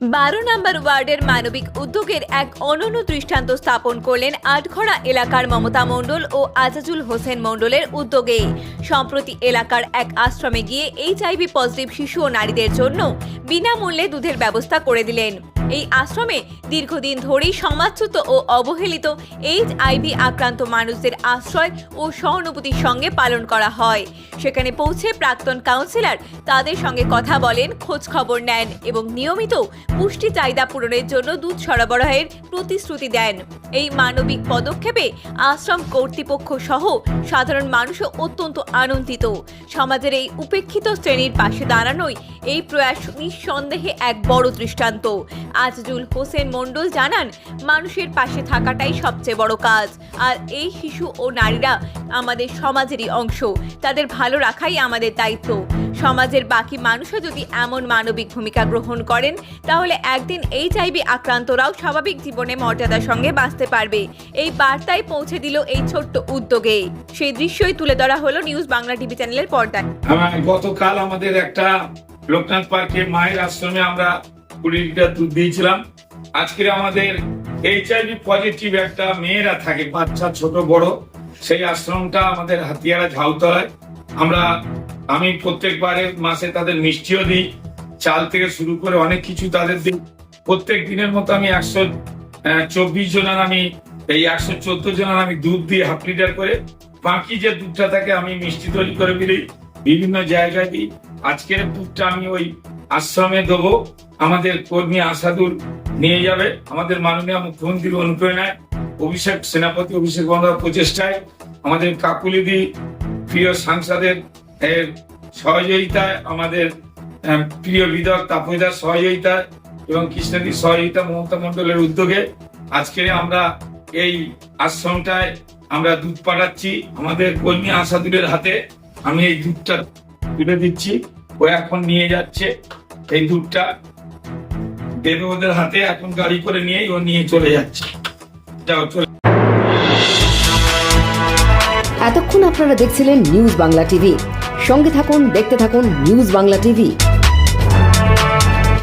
বারো নম্বর ওয়ার্ডের মানবিক উদ্যোগের এক অনন্য দৃষ্টান্ত স্থাপন করলেন আটঘড়া এলাকার মমতা মণ্ডল ও আজাজুল হোসেন মণ্ডলের উদ্যোগে। সম্প্রতি এলাকার এক আশ্রমে গিয়ে এইচআইভি পজিটিভ শিশু ও নারীদের জন্য বিনামূল্যে দুধের ব্যবস্থা করে দিলেন। এই আশ্রমে দীর্ঘদিন ধরেই সমাজচ্যুত ও অবহেলিত এইচআইভি আক্রান্ত মানুষদের আশ্রয় ও সহানুভূতির সঙ্গে পালন করা হয়। সেখানে পৌঁছে প্রাক্তন কাউন্সিলর তাদের সঙ্গে কথা বলেন, খোঁজ খবর নেন এবং নিয়মিত পুষ্টি চাহিদা পূরণের জন্য দুধ সরবরাহের প্রতিশ্রুতি দেন। এই মানবিক পদক্ষেপে আশ্রম কর্তৃপক্ষ সহ সাধারণ মানুষও অত্যন্ত আনন্দিত। সমাজের এই উপেক্ষিত শ্রেণির পাশে দাঁড়ানোই এই প্রয়াস নিঃসন্দেহে এক বড় দৃষ্টান্ত। আজিজুল হোসেন মণ্ডল জানান, মানুষের পাশে থাকাটাই সবচেয়ে বড় কাজ। আর এই শিশু ও নারীরা আমাদের সমাজেরই অংশ। তাদের ভালো রাখাই আমাদের দায়িত্ব। সমাজের বাকি মানুষও যদি এমন মানবিক ভূমিকা গ্রহণ করেন, তাহলে একদিন এই চাইবি আক্রান্তরাও স্বাভাবিক জীবনে মর্যাদার সঙ্গে বাঁচতে পারবে। এই বার্তায় পৌঁছে দিল এই ছোট্ট উদ্যোগে। সেই দৃশ্যই তুলে ধরা হলো নিউজ বাংলা টিভি চ্যানেলের পর্দায়। গতকাল আমাদের একটা লোকনাথ পার্কে মায়ের আশ্রমে আমরা কুড়ি লিটার দুধ দিয়েছিলাম আমাদের এইচআইভি পজিটিভ একটা মেয়েরা থাকে, বাচ্চা ছোট, বড়, সেই আশ্রমটা আমাদের হাতিয়ারা ঝাউতলায়। আমরা, আমি প্রত্যেকবারে মাসে তাদের মিষ্টিও দিই, চাল থেকে শুরু করে অনেক কিছু তাদের দিই। প্রত্যেক দিনের মতো আমি একশো চব্বিশ জনের আমি, এই একশো চোদ্দ জনের আমি দুধ দিই হাফ লিটার করে বাকি যে দুধটা থাকে আমি মিষ্টি তৈরি করে দিই বিভিন্ন জায়গায় দিই। আজকের দুধটা আমি ওই আশ্রমে দেবো, আমাদের কর্মী আসাদুর নিয়ে যাবে। আমাদের মাননীয় মুখ্যমন্ত্রীর অনুপ্রেরণায় অভিষেক সেনাপতি, অভিষেক বন্দ্যোপাধ্যায় প্রচেষ্টায় আমাদের কাকুলিদি প্রিয় সাংসদের এর সহযোগিতায়, আমাদের প্রিয় বিধায়ক তাপয়দার সহযোগিতায় এবং কৃষ্ণদীর সহযোগিতা মমতা মন্ডলের উদ্যোগে আজকে আমরা এই আশ্রমটায় আমরা দুধ পাঠাচ্ছি। আমাদের কর্মী আসাদুরের হাতে আমি এই দুধটা তুলে দিচ্ছি। ও এখন নিয়ে যাচ্ছে এই দুধটা। দেবে ওদের হাতে, এখন গাড়ি করে নিয়ে ও নিয়ে চলে যাচ্ছে। যাও, চলে এতক্ষণ আপনারা দেখছিলেন নিউজ বাংলা টিভি। সঙ্গে থাকুন, দেখতে থাকুন নিউজ বাংলা টিভি।